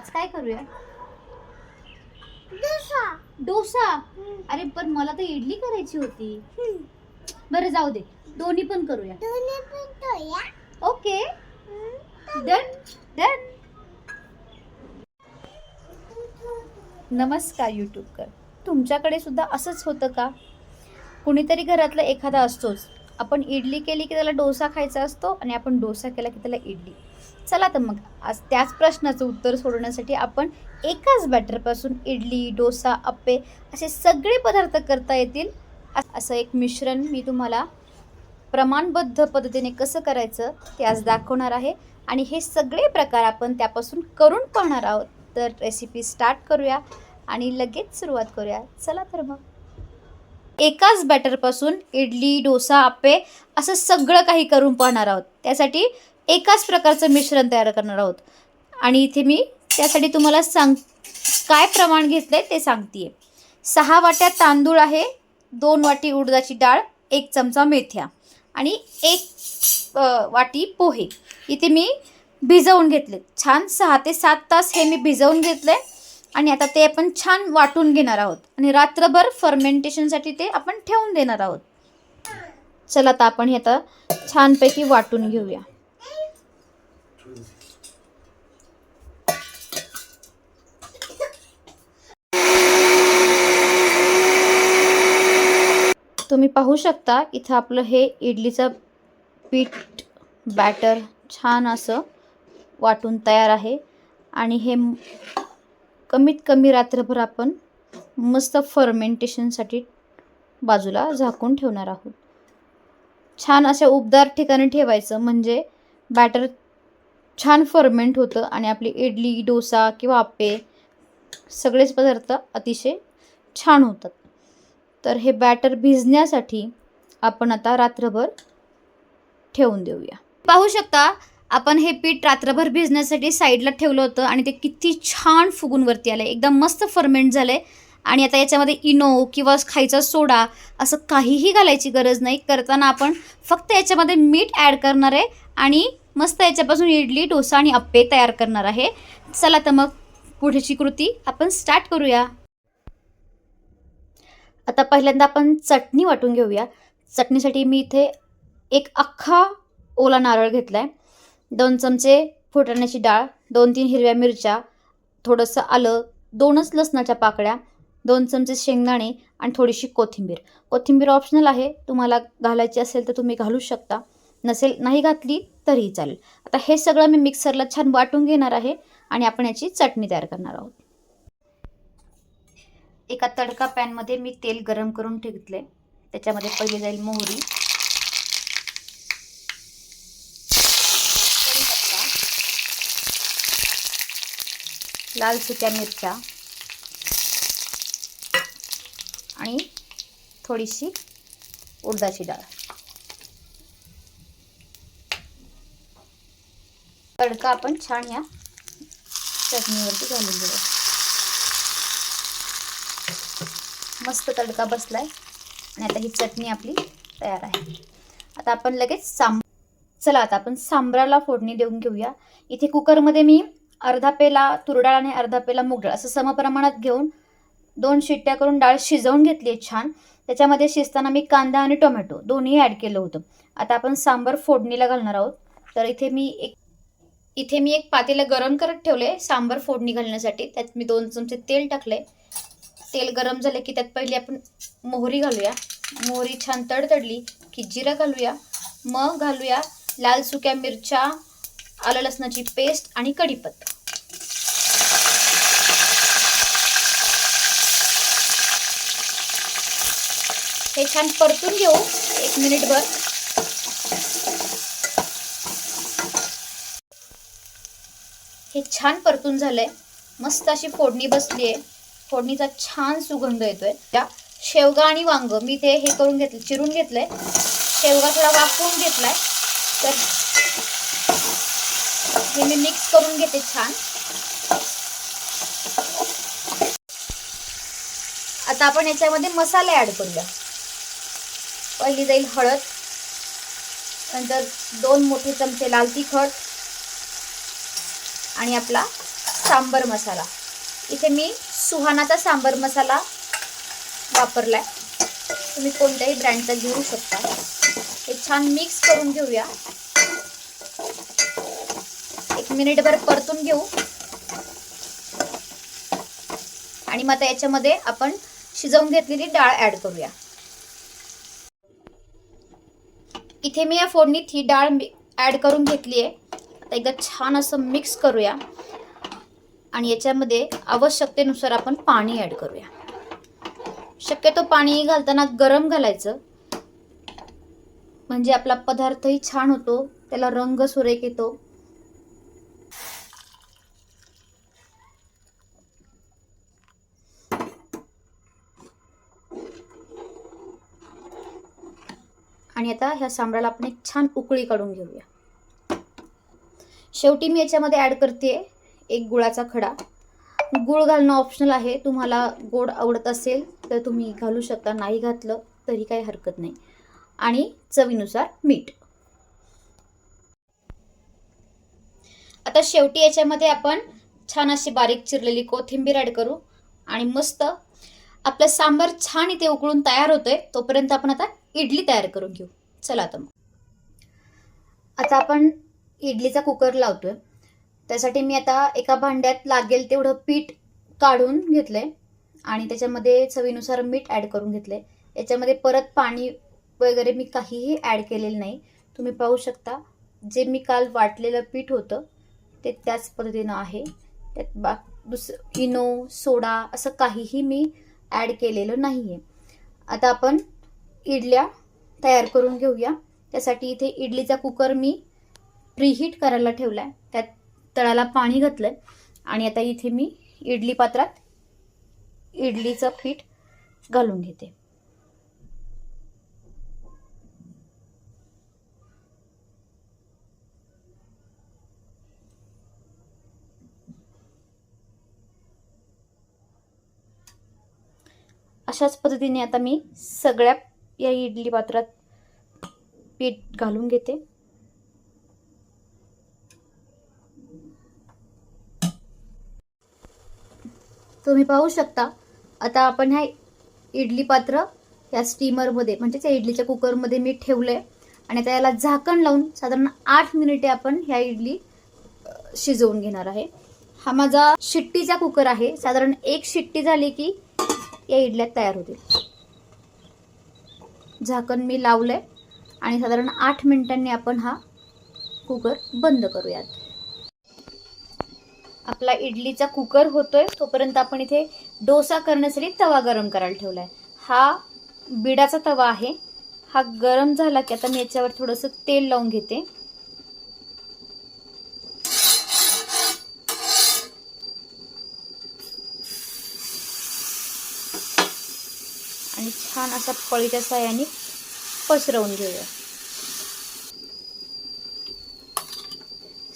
आज काय करूया? डोसा. डोसा? अरे पण मला तर इडली करायची होती. बरं जाऊ दे. दोन्ही पण करूया. दोन्ही पण तोया ओके. डन. डन. नमस्कार यूट्यूबकर. तुमच्याकडे सुद्धा असंच होतं का? कुणीतरी घरातला एखादा असतोच. आपण इडली केली की त्याला डोसा खायचा असतो आणि आपण डोसा केला की त्याला इडली. चला तर मग. आज त्याच प्रश्नाचं उत्तर सोडवण्यासाठी आपण एकाच बॅटरपासून इडली डोसा अप्पे असे सगळे पदार्थ करता येतील. असं एक मिश्रण मी तुम्हाला प्रमाणबद्ध पद्धतीने कसं करायचं ते आज दाखवणार आहे. आणि हे सगळे प्रकार आपण त्यापासून करून पाहणार आहोत. तर रेसिपी स्टार्ट करूया आणि लगेच सुरुवात करूया. चला तर मग. एकाच बॅटरपासून इडली डोसा आप्पे असं सगळं काही करून पाहणार आहोत. त्यासाठी एकाच प्रकारचं मिश्रण तयार करणार आहोत. आणि इथे मी त्यासाठी तुम्हाला सांग काय प्रमाण घेतलं आहे ते सांगते सहा वाट्या तांदूळ आहे दोन वाटी उडदाची डाळ एक चमचा मेथ्या आणि एक वाटी पोहे. इथे मी भिजवून घेतले. छान सहा ते सात तास हे मी भिजवून घेतले आणि आता ते आपण छान वाटून घेणार आहोत आणि रात्रभर फर्मेंटेशनसाठी ते आपण ठेवून देणार आहोत. चला आता आपण हे आता छानपैकी वाटून घेऊया. तुम्ही पाहू शकता इथं आपलं हे इडलीचं पीठ बॅटर छान असं वाटून तयार आहे. आणि हे कमीत कमी रात्रभर आपण मस्त फर्मेंटेशनसाठी बाजूला झाकून ठेवणार आहोत. छान अशा उबदार ठिकाणी ठेवायचं म्हणजे बॅटर छान फर्मेंट होतं आणि आपली इडली डोसा किंवा आप्पे सगळेच पदार्थ अतिशय छान होतात. तर हे बॅटर भिजण्यासाठी आपण आता रात्रभर ठेवून देऊया. पाहू शकता आपण हे पीठ रात्रभर भिजण्यासाठी साईडला ठेवलं होतं आणि ते किती छान फुगून वरती आलं एकदम मस्त फर्मेंट झालं आहे आणि आता याच्यामध्ये इनो किंवा खायचा सोडा असं काहीही घालायची गरज नाही. करताना आपण फक्त याच्यामध्ये मीठ ॲड करणार आहे आणि मस्त याच्यापासून इडली डोसा आणि अप्पे तयार करणार आहे. चला तर मग पुढची कृती आपण स्टार्ट करूया. आता पहिल्यांदा आपण चटणी वाटून घेऊया. चटणीसाठी मी इथे एक अख्खा ओला नारळ घेतला आहे दोन चमचे फुटाण्याची डाळ दोन तीन हिरव्या मिरच्या थोडंसं आलं दोनच लसणाच्या पाकळ्या दोन चमचे शेंगदाणे आणि थोडीशी कोथिंबीर. कोथिंबीर ऑप्शनल आहे. तुम्हाला घालायची असेल तर तुम्ही घालू शकता. नसेल नाही घातली तरीही चालेल. आता हे सगळं मी मिक्सरला छान वाटून घेणार आहे आणि आपण याची चटणी तयार करणार आहोत. एका तडका पॅनमध्ये मी तेल गरम करून घेतले त्याच्यामध्ये पहिले जाईल मोहरी. लाल सुक्या मिरच्या. आणि थोडीशी उडदाची डाळ. तडका आपण छान या चटणीवरती घालून घेऊया. मस्त तडका बसलाय. आणि आता ही चटणी आपली तयार आहे. आता आपण लगेच सांब चला आता आपण सांबराला फोडणी देऊन घेऊया. इथे कुकरमध्ये मी अर्धा पेला तुरडाळ आणि अर्धा पेला मूग डाळ असं समप्रमाणात घेऊन दोन शिट्ट्या करून डाळ शिजवून घेतली आहे छान. त्याच्यामध्ये शिजताना मी कांदा आणि टोमॅटो दोन्ही ॲड केलं होतं. आता आपण सांबर फोडणीला घालणार आहोत. तर इथे मी एक इथे मी एक पातेलं गरम करत ठेवले सांबर फोडणी घालण्यासाठी. त्यात मी दोन चमचे तेल टाकले. तेल गरम झाले की त्यात पहिली आपण मोहरी घालूया. मोहरी छान तडतडली की जिरा घालूया. मग घालूया लाल सुक्या मिरच्या आलं लसणाची पेस्ट आणि कढीपत्ता हे छान परतून घेऊ. एक मिनिटभर. हे छान परतून झालंय. मस्त अशी फोडणी बसली आहे. फोडणीचा छान सुगंध येतोय. त्या शेवगा आणि वांग मी ते हे करून घेतलं चिरून घेतलंय. शेवगा थोडा वाफवून घेतलाय. तर हे मी मिक्स करून घेते छान. आता आपण याच्यामध्ये मसाले ऍड करूया. पहिली जाईल हळद नंतर दोन मोठे चमचे लाल तिखट आणि आपला सांबर मसाला. इथे मी सुहानाचा सांबर मसाला वापरलाय. तुम्ही कोणत्याही ब्रँडचा घेऊ शकता. हे छान मिक्स करून घेऊया. एक मिनिटभर परतून घेऊ. आणि मग आता याच्यामध्ये आपण शिजवून घेतलेली डाळ ऍड करूया. इथे मी या फोडणीत ही डाळ ऍड करून घेतली आहे आता एकदा छान असं मिक्स करूया. आणि याच्यामध्ये आवश्यकतेनुसार आपण पाणी ऍड करूया. शक्यतो पाणी घालताना गरम घालायचं. म्हणजे आपला पदार्थही छान होतो त्याला रंग सुरेख येतो. आणि आता ह्या सांबराला आपण एक छान उकळी काढून घेऊया. शेवटी मी याच्यामध्ये ऍड करते एक गुळाचा खडा. गुळ घालणं ऑप्शनल आहे. तुम्हाला गोड आवडत असेल तर तुम्ही घालू शकता. नाही घातलं तरी काही हरकत नाही. आणि चवीनुसार मीठ. आता शेवटी याच्यामध्ये आपण छान अशी बारीक चिरलेली कोथिंबीर ॲड करू. आणि मस्त आपलं सांबार छान इथे उकळून तयार होतोय. तोपर्यंत आपण आता इडली तयार करून घेऊ. चला आता मग. आता आपण इडलीचा कुकर लावतोय. त्यासाठी मी आता एका भांड्यात लागेल तेवढं पीठ काढून घेतलंय आणि त्याच्यामध्ये चवीनुसार मीठ ॲड करून घेतलंय. याच्यामध्ये परत पाणी वगैरे मी काहीही ॲड केलेलं नाही. तुम्ही पाहू शकता जे मी काल वाटलेलं पीठ होतं ते त्याच पद्धतीनं आहे. त्यात बा दुसरं इनो सोडा असं काहीही मी ॲड केलेलं नाही आहे आता आपण इडल्या तयार करून घेऊया. त्यासाठी इथे इडलीचा कुकर मी प्रीहीट करायला ठेवला आहे त्यात तळाला पाणी घातलं आहे आणि आता इथे मी इडली पात्रात इडलीचं पीठ घालून घेते. अशाच पद्धतीने आता मी सगळ्या या इडली पात्रात पीठ घालून घेते. तुम्ही पाहू शकता. आता आपण ह्या इडली पात्र या स्टीमरमध्ये म्हणजेच या इडलीच्या कुकरमध्ये मी ठेवलंय. आणि आता याला झाकण लावून साधारण आठ मिनिटे आपण ह्या इडली शिजवून घेणार आहे. हा माझा शिट्टीचा कुकर आहे. साधारण एक शिट्टी झाली की या इडल्या तयार होतील. झाकण मी लावलंय. आणि साधारण आठ मिनिटांनी आपण हा कुकर बंद करूयात. आपला इडलीचा कुकर होतोय तोपर्यंत आपण इथे डोसा करण्यासाठी तवा गरम करायला ठेवलाय. हा बिडाचा तवा आहे. हा गरम झाला की आता मी याच्यावर थोडंसं तेल लावून घेते. आणि छान असा पळीच्या साह्याने पसरवून घेऊया.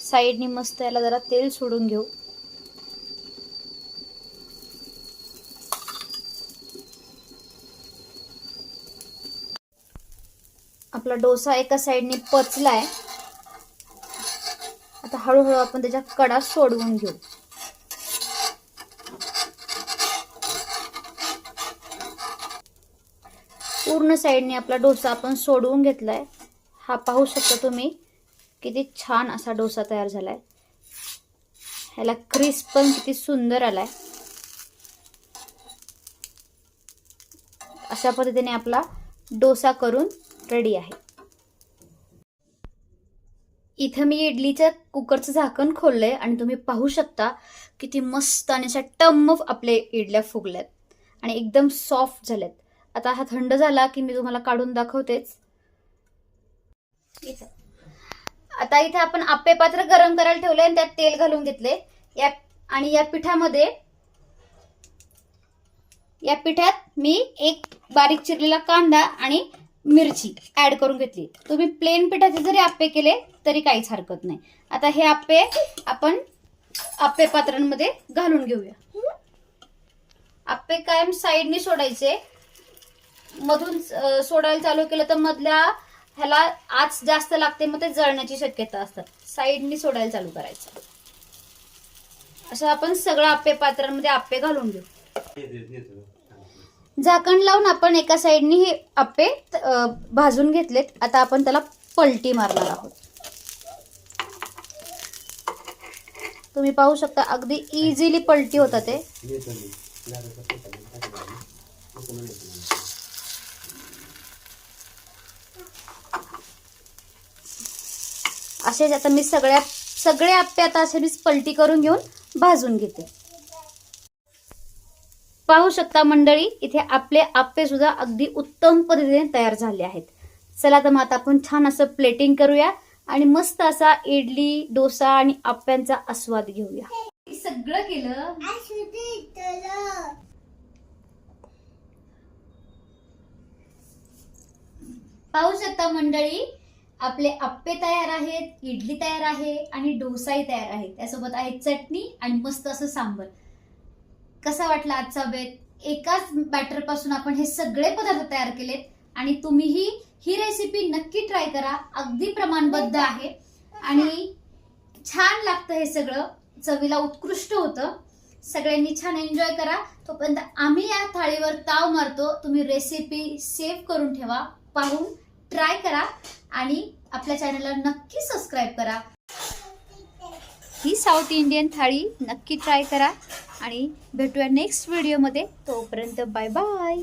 साईडनी मस्त याला जरा तेल सोडून घेऊ. आपला डोसा एका साईडने पचलाय आता हळूहळू आपण त्याच्या कडा सोडवून घेऊ. पूर्ण साईडने आपला डोसा आपण सोडवून घेतलाय. हा पाहू शकता तुम्ही किती छान असा डोसा तयार झालाय. ह्याला क्रिस्प पण किती सुंदर आलाय. अशा पद्धतीने आपला डोसा करून रेडी आहे. इथं मी इडलीच्या कुकरचं झाकण खोललंय आणि तुम्ही पाहू शकता किती मस्त आणि अशा टम्म आपले इडल्या फुगल्यात आणि एकदम सॉफ्ट झाल्यात. आता हा थंड झाला की मी तुम्हाला काढून दाखवतेच. आता इथे आपण आपे पात्र गरम करायला ठेवले आणि त्यात तेल घालून घेतले या आणि या पिठामध्ये या पिठात मी एक बारीक चिरलेला कांदा आणि मिरची ऍड करून घेतली. तुम्ही प्लेन पिठाचे जरी आप्पे केले तरी काहीच हरकत नाही. आता हे आप्पे आपण आप्पे पात्रांमध्ये घालून घेऊया. आप्पे कायम साईडनी सोडायचे. मधून सोडायला चालू केलं तर मधल्या ह्याला आच जास्त लागते मग ते जळण्याची शक्यता असतात. साईडनी सोडायला चालू करायचं. असं आपण सगळं आप्पे पात्रांमध्ये आप्पे घालून घेऊ. झाकण लावून आपण एका साईडनी हे आप्पे भाजून घेतलेत. आता आपण त्याला पलटी मारणार आहोत. तुम्ही पाहू शकता अगदी इझिली पलटी होतं ते. असेच आता मी सगळ्या सगळे आप्पे आता असे मी पलटी करून घेऊन भाजून घेते. पाहू शकता मंडळी इथे आपले आप्पे सुद्धा अगदी उत्तम पद्धतीने तयार झाले आहेत. चला तर मग आता आपण छान असं प्लेटिंग करूया आणि मस्त असा इडली डोसा आणि आप्यांचा आस्वाद घेऊया. सगळं केलं. पाहू शकता मंडळी आपले आप्पे तयार आहेत इडली तयार आहे आणि डोसाही तयार आहे. त्यासोबत आहे चटणी आणि मस्त असं सांबर. कसा वाटला आजचा बेत एकाच बॅटरपासून आपण हे सगळे पदार्थ तयार केलेत आणि तुम्हीही ही रेसिपी नक्की ट्राय करा. अगदी प्रमाणबद्ध आहे. आणि छान लागतं हे सगळं. चवीला उत्कृष्ट होतं. सगळ्यांनी छान एन्जॉय करा. तोपर्यंत आम्ही या थाळीवर ताव मारतो. तुम्ही रेसिपी सेव्ह करून ठेवा. पाहून ट्राय करा. आणि आपल्या चॅनलला नक्की सबस्क्राईब करा. ही साऊथ इंडियन थाळी नक्की ट्राय करा आणि भेटूया नेक्स्ट व्हिडिओमध्ये. तोपर्यंत बाय बाय.